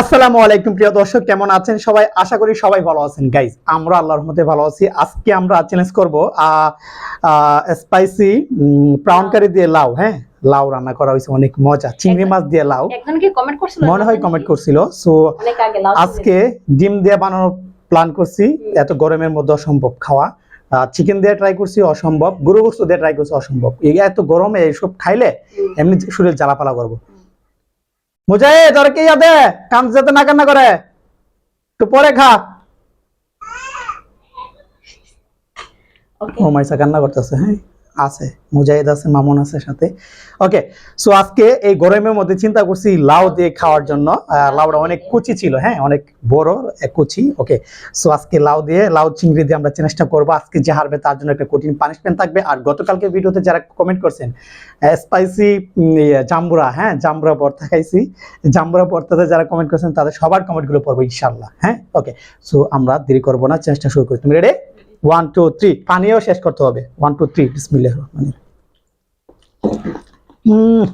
আসসালামু আলাইকুম প্রিয় দর্শক কেমন আছেন সবাই? আশা করি সবাই ভালো আছেন। গাইজ আমরা আল্লাহর রহমতে ভালো আছি। আজকে আমরা চ্যালেঞ্জ করব স্পাইসি প্রাউন কারি দিয়ে লাউ হ্যাঁ? লাউ রান্না করা হয়েছে অনেক মজা। চিংড়ি মাছ দিয়ে লাউ। একজন কি কমেন্ট করছিল? মনে হয় কমেন্ট করছিল। সো আজকে ডিম দিয়ে বানানোর প্ল্যান করছি। এত গরমের মধ্যে অসম্ভব খাওয়া। চিকেন দিয়ে ট্রাই করছি অসম্ভব। গরু গোস্ত দিয়ে ট্রাই করছি অসম্ভব। এত গরমে এইসব খাইলে এমনি শরীর জ্বালাপালা করব। মুজাহে তোর কি যাতে কাম যেতে না কান্না করে। একটু পরে খা। ও মাইসা কান্না করতেছে। হ্যাঁ আছে, মুজাহিদ আছে, মামুন আছে সাথে। ওকে সো আজকে এই গরমের মধ্যে চিন্তা করছি লাউ দিয়ে খাওয়ার জন্য। লাউটা অনেক কুচি ছিল হ্যাঁ অনেক বড় কুচি। ওকে সো আজকে লাউ দিয়ে, লাউ চিংড়ি দিয়ে আমরা চেষ্টা করব আজকে যে হারবে তার জন্য একটা কঠিন পানিশমেন্ট থাকবে। আর গতকালকে ভিডিওতে যারা কমেন্ট করছেন স্পাইসি জাম্বুরা হ্যাঁ জাম্বুরা ভর্তা খাইছি। জাম্বুরা ভর্তাতে যারা কমেন্ট করছেন, তাদের সবার কমেন্টগুলো পড়ব ইনশাল্লাহ হ্যাঁ? ওকে সো আমরা দেরি করব না, চেষ্টা শুরু করি। তুমি রেডি ওয়ান টু থ্রি পানিও শেষ করতে হবে। ওয়ান টু থ্রি বিসমিল্লাহ রহমান হুম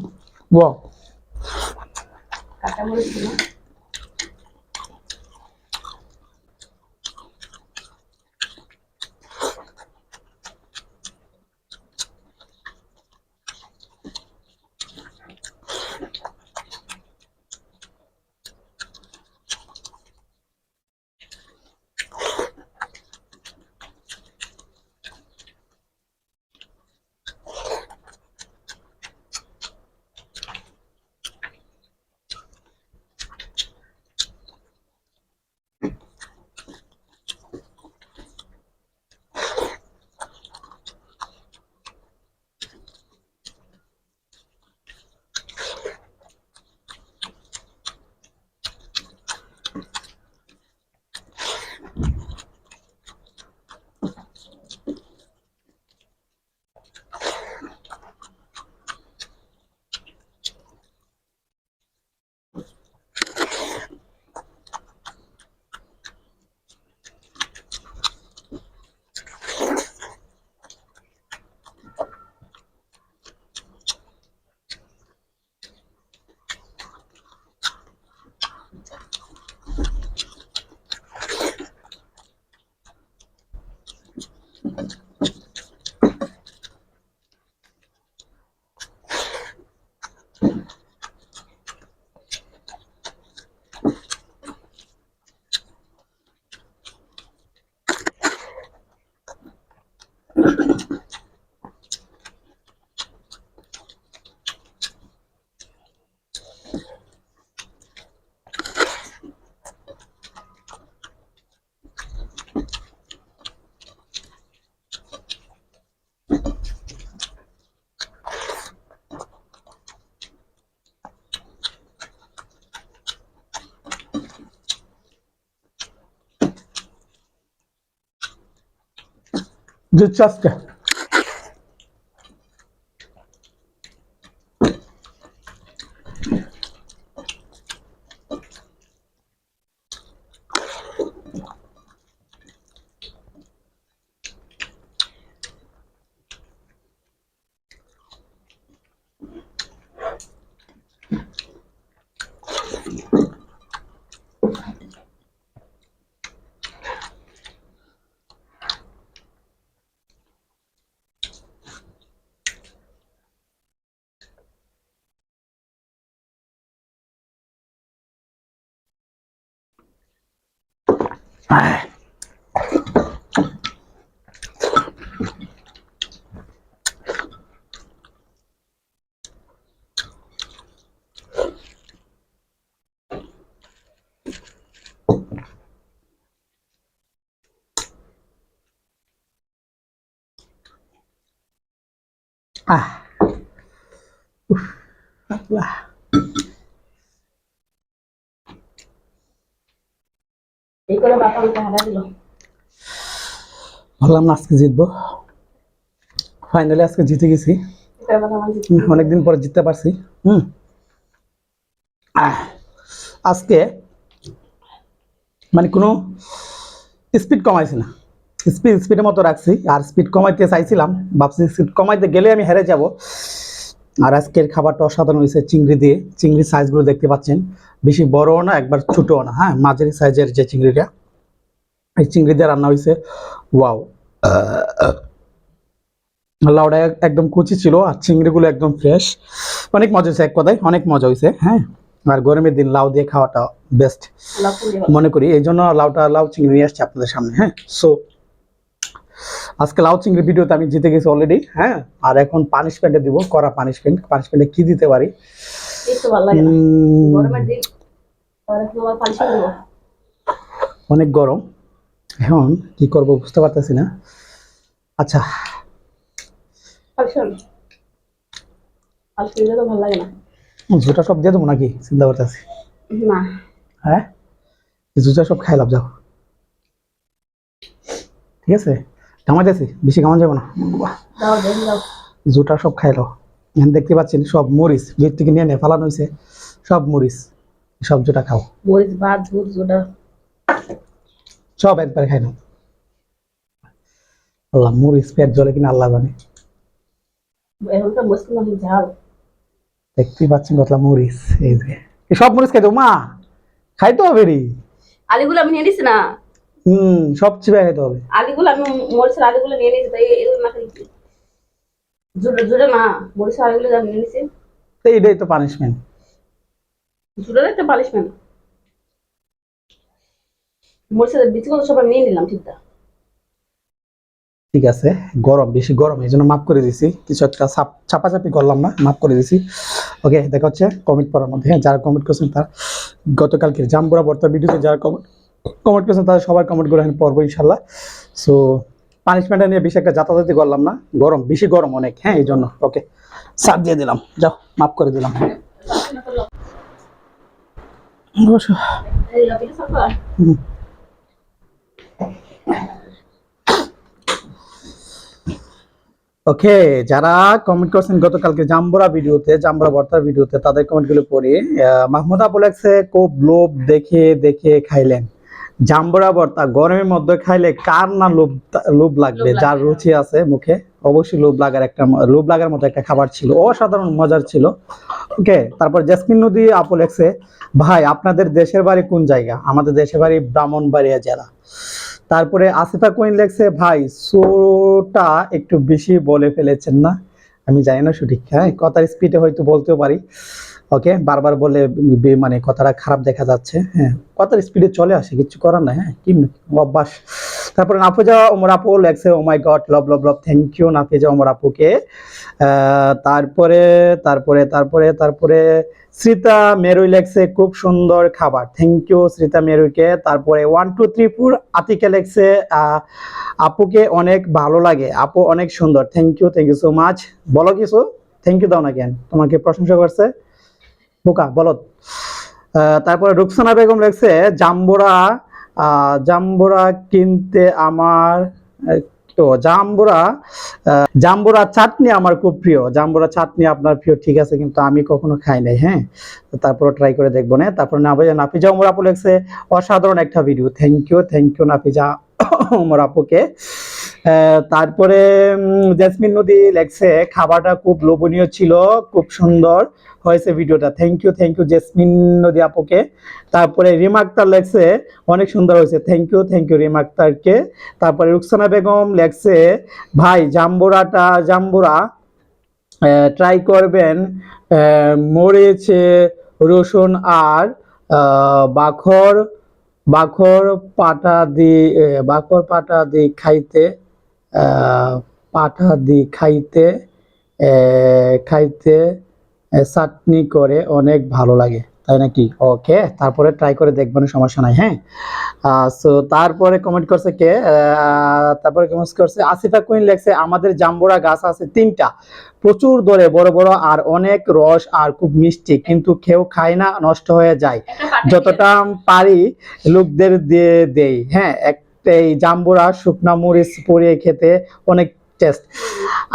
ওয়াও কাটা মরিচ দিলাম। দিচ্ছি আজকে আহ, আহ উফ, আল্লাহ এই করে বাপা আমাকে হারা দিল। ভাবলাম না আজকে জিতবো। ফাইনালি আজকে জিতে গেছি। অনেকদিন পরে জিততে পারছি। হুম। আজকে মানে কোনো স্পিড কমাইছি না। স্পিড স্পিডের মতো রাখছি। আর স্পিড কমাইতে চাইছিলাম। ভাবছি স্পিড কমাইতে গেলে আমি হেরে যাব। আর আজকের খাবারটা অসাধারণ হয়েছে চিংড়ি দিয়ে। চিংড়ির সাইজগুলো দেখতে পাচ্ছেন। বেশি বড়ও না একবার ছোটও না হ্যাঁ? মাঝারি সাইজের যে চিংড়িটা এই চিংড়ি দিয়ে রান্না হয়েছে। ওয়াও! লাউডা একদম কুচি ছিল আর চিংড়িগুলো একদম ফ্রেশ অনেক মজা হয়েছে এক কথায় অনেক মজা হয়েছে হ্যাঁ? আর গরমের দিন লাউ দিয়ে খাওয়াটা বেস্ট মনে করি এই জন্য লাউটা লাউ চিংড়ি নিয়ে আসছি আপনাদের সামনে হ্যাঁ? সো আজকে লাউ চিংড়ি ভিডিওতে আমি জিতে গেছি অলরেডি হ্যাঁ? আর এখন পানিশমেন্টে দিব করা পানিশমেন্ট পানিশমেন্টে কি দিতে পারি? এই ভালো লাগে না। গরমের দিন তোমার পানি ছেড়ে অনেক গরম। এখন কি করব বুঝতে পারতেছি না। আচ্ছা। জুটা সব দিয়ে দেবো নাকি? চিন্তা করতেছি। না। হ্যাঁ? জুটা সব খাইলাম যাও। ঠিক আছে? কামাইতেছি বেশি কামান যাব না। জুটা সব দেখতে পাচ্ছেন সব মরিচ। থেকে নিয়ে নিয়ে ফালানো হয়েছে সব মরিচ। সব জুটা খাও। মরিচ ভাত ঝুট ঝুটা সব একবার খাই নাও। আল্লাহ মরিচ পেট জলে কিনা আল্লাহ জানে। দেখতেই পাচ্ছেন কতলা মরিচ। এই যে। সব মরিচ খাইতো মা। খাইতে হবে রে আলিগুলো আমি নিয়ে নিছি না। হম সব চিপে খাইতে হবে। আলিগুলো আমি মরিচের আলিগুলো নিয়ে নিয়েছি তাই এগুলো না জুড়ে জুড়ে না মরিচের আলিগুলো আমি নিয়ে নিয়েছি। তো এইটাই তো পানিশমেন্ট জুড়ে একটা পালিশমেন্ট মরিচের বীজগুলো সব আমি নিয়ে নিলাম ঠিকঠাক ঠিক আছে গরম বেশি গরম এই জন্য মাফ করে দিছি। কিছু একটা চাপ- চাপাচাপি করলাম না মাফ করে দিছি। ওকে দেখা হচ্ছে কমেন্ট করার মধ্যে। হ্যাঁ যারা কমেন্ট করছেন তার গতকালকে জাম্বুরা বর্তা ভিডিওতে যারা কমেন্ট কমেন্ট করছেন তাদের সবার কমেন্ট করে আমি পড়ব ইনশাল্লাহ। সো পানিশমেন্টটা নিয়ে বেশি একটা যাতায়াতি করলাম না, গরম, বেশি গরম অনেক হ্যাঁ এই জন্য ওকে সার দিয়ে দিলাম, যাও, মাফ করে দিলাম। ওকে যারা কমেন্ট করছেন গতকালকে জাম্বরা ভিডিওতে, জাম্বরা বর্তার ভিডিওতে, তাদের কমেন্টগুলো পড়ি। মাহমুদ আপু খুব লোভ দেখে দেখে খাইলেন। জাম্বরা ভর্তা গরমের মধ্যে খাইলে কার না লোভ লোভ লাগবে? যার রুচি আছে মুখে অবশ্যই লোভ লাগার একটা লোভ লাগার মতো একটা খাবার ছিল। অসাধারণ মজার ছিল। ওকে তারপর জেসমিন নদী আপু লেখছে ভাই আপনাদের দেশের বাড়ি কোন জায়গা? আমাদের দেশের বাড়ি ব্রাহ্মণবাড়িয়া জেলা। তারপরে আসিফা কোয়েন লেখছে ভাই সোটা একটু বেশি বলে ফেলেছেন না? আমি জানি না সঠিক হ্যাঁ কথার স্পিডে হয়তো বলতেও পারি। ওকে বারবার বলে মানে কথাটা খারাপ দেখা যাচ্ছে হ্যাঁ। কথার স্পিডে চলে আসে, কিছু করার নাই হ্যাঁ কি অভ্যাস। তারপরে নাফিজা ওমর আপু লেখছে ও my god love love love thank you Nafiza Omar আপুকে। তারপরে তারপরে তারপরে তারপরে শ্রিতা মেরুই লেখছে, খুব সুন্দর খাবার থ্যাংক ইউ শ্রিতা মেরুইকে। তারপরে ওয়ান টু থ্রি ফোর আতিকে লেখছে আপুকে অনেক ভালো লাগে, আপু অনেক সুন্দর thank you thank you so much বলো কিছু থ্যাংক ইউ দাও না কেন, তোমাকে প্রশংসা করছে। বোকা বলো আহ, তারপরে রুকসানা বেগম লেখছে জাম্বুরা। জাম্বুরা কিনতে আমার তো জাম্বুরা জাম্বুরা চাটনি আমার খুব প্রিয়। জাম্বুরা চাটনি আপনার প্রিয় ঠিক আছে কিন্তু আমি কখনো খাই নাই হ্যাঁ? তারপরে ট্রাই করে দেখব না তারপর নাফিজা ওমর আপু লেখছে অসাধারণ একটা video thank you thank you Nafiza Omar আপুকে। তারপরে জেসমিন নদী লেখছে খাবারটা খুব লোভনীয় ছিল, খুব সুন্দর হয়েছে ভিডিওটা। Thank you thank you Jesmin Nodi আপুকে। তারপরে রিমা আক্তার অনেক সুন্দর হয়েছে। Thank you thank you Rima আক্তারকে। তারপরে রুকসানা বেগম লেখছে ভাই, জাম্বুরাটা, জাম্বুরা ট্রাই করবেন মরিচ, রসুন আর বাখর বাখর পাটা দি বাখর পাটা দি খাইতে। পাটা দি খাইতে খাইতে চাটনি করে অনেক ভালো লাগে তাই নাকি? ওকে তারপরে ট্রাই করে দেখবেন সমস্যা নাই হ্যাঁ? সো তারপরে কমেন্ট করছে কে? তারপরে কমেন্ট করছে আসিফা কুইন লেখছে আমাদের জাম্বুরা গাছ আছে তিনটা। প্রচুর দরে বড় বড় আর অনেক রস আর খুব মিষ্টি কিন্তু কেউ খায় না নষ্ট হয়ে যায়। যতটা পারি লোকদের দিয়ে দেই হ্যাঁ? একটা এই জাম্বুরা শুকনা মরিচ পরিয়ে খেতে অনেক টেস্ট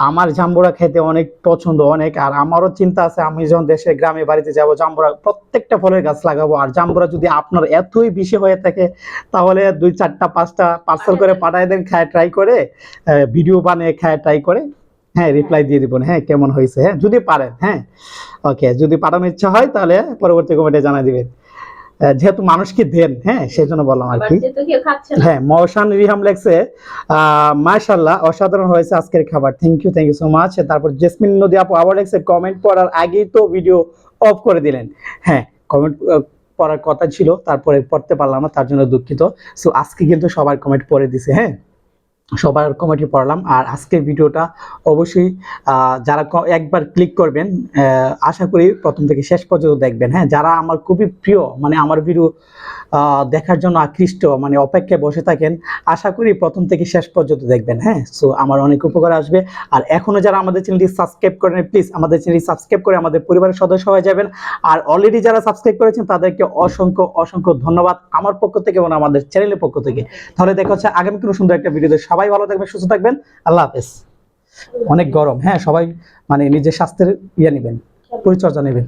আমার জাম্বুরা খেতে অনেক পছন্দ, অনেক। আর আমারও চিন্তা আছে, আমি যখন দেশে গ্রামে বাড়িতে যাব, জাম্বুরা প্রত্যেকটা ফলের গাছ লাগাবো। আর জাম্বুরা যদি আপনার এতই বেশি হয়ে থাকে, তাহলে দুই চারটা, পাঁচটা পার্সেল করে পাঠায় দেন, খায় ট্রাই করে ভিডিও বানিয়ে খায় ট্রাই করে হ্যাঁ রিপ্লাই দিয়ে দিবেন হ্যাঁ কেমন হয়েছে হ্যাঁ যদি পারেন হ্যাঁ। ওকে যদি পাঠানোর ইচ্ছা হয়, তাহলে পরবর্তী কমেন্টে জানা দিবেন। যেহেতু মানুষকে দেন হ্যাঁ সেই জন্য বললাম আর কি। হ্যাঁ মহসান রিহাম লেগছে মাশাল্লাহ অসাধারণ হয়েছে আজকের খাবার। Thank you thank you so much তারপর জেসমিন নদী আপু আবার লেগছে কমেন্ট পড়ার আগেই তো ভিডিও অফ করে দিলেন। হ্যাঁ কমেন্ট পড়ার কথা ছিল তারপরে পড়তে পারলাম না তার জন্য দুঃখিত। সো আজকে কিন্তু সবার কমেন্ট পড়ে দিছে হ্যাঁ। সবার কমেন্টই পড়লাম। আর আজকের ভিডিওটা অবশ্যই যারা একবার ক্লিক করবেন আশা করি প্রথম থেকে শেষ পর্যন্ত দেখবেন। হ্যাঁ যারা আমার খুবই প্রিয় মানে আমার ভিডিও দেখার জন্য আকৃষ্ট মানে অপেক্ষায় বসে থাকেন, আশা করি প্রথম থেকে শেষ পর্যন্ত দেখবেন। হ্যাঁ সো আমার অনেক উপকার আসবে। আর এখনও যারা আমাদের চ্যানেলটি সাবস্ক্রাইব করেন প্লিজ আমাদের চ্যানেলটি সাবস্ক্রাইব করে আমাদের পরিবারের সদস্য হয়ে যাবেন। আর অলরেডি যারা সাবস্ক্রাইব করেছেন, তাদেরকে অসংখ্য অসংখ্য ধন্যবাদ আমার পক্ষ থেকে এবং আমাদের চ্যানেলের পক্ষ থেকে। তাহলে দেখা হচ্ছে আগামী কোনো সুন্দর একটা ভিডিওতে। সবাই ভালো থাকবেন, সুস্থ থাকবেন। আল্লাহ হাফেজ। অনেক গরম হ্যাঁ সবাই মানে নিজের স্বাস্থ্যের ইয়ে নেবেন, পরিচর্যা নেবেন।